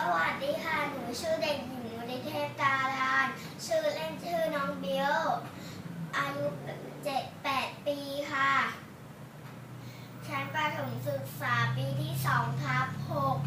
สวัสดีค่ะ หนูชื่อเด็กหญิงวริเทพตาลาน ชื่อเล่นชื่อน้องบิอายุเจ็ดแปดปีค่ะ ชั้นประถมศึกษาปีที่สองทับหก